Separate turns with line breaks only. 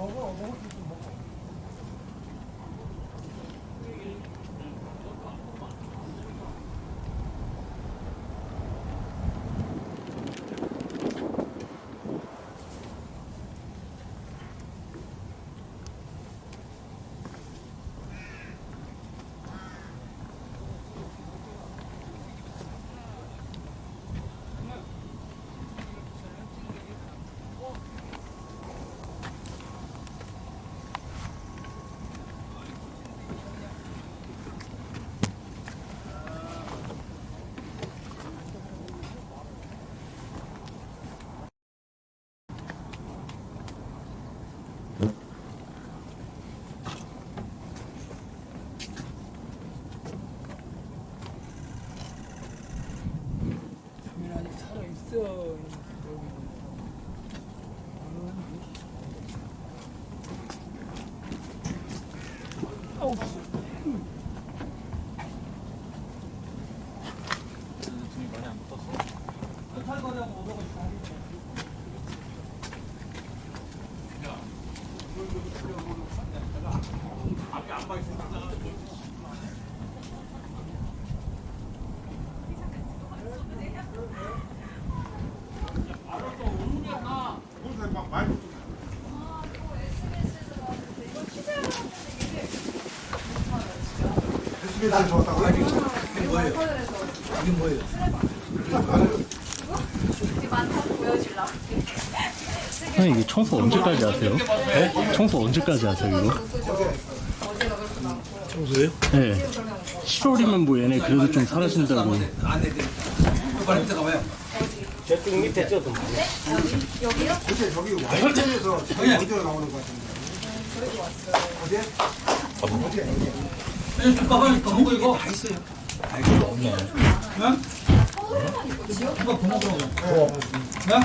먹어 먹어. 있어. 아우. 등이 많이 안 붙었어. 앞이 안 빠있어. 좋았다고? 아니,
많다고 보여주려고.
형님 이게 청소 언제까지 하세요? 네? 청소 언제까지 하세요 이거?
청소요?
네 7월이면 뭐 얘네 그래도 좀 사라진다고
저쪽 밑에 저도 많아.
근데 저기 완전에서 저기 어디로 나오는 것 같은데? 어디에? 어디에?
밥을 더 먹고 이거 다 있어요. 응? 누가 더 먹으라고? 응?